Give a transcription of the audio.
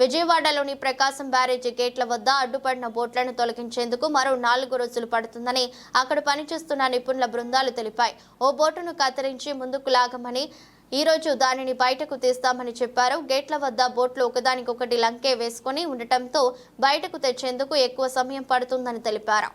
విజయవాడలోని ప్రకాశం బ్యారేజీ గేట్ల వద్ద అడ్డుపడిన బోట్లను తొలగించేందుకు మరో నాలుగు రోజులు పడుతుందని అక్కడ పనిచేస్తున్న నిపుణుల బృందాలు తెలిపాయి. ఓ బోటును కత్తిరించి ముందుకు లాగమని ఈ రోజు దానిని బయటకు తీస్తామని చెప్పారు. గేట్ల వద్ద బోట్లు ఒకదానికొకటి లంకే వేసుకుని ఉండటంతో బయటకు తెచ్చేందుకు ఎక్కువ సమయం పడుతుందని తెలిపారు.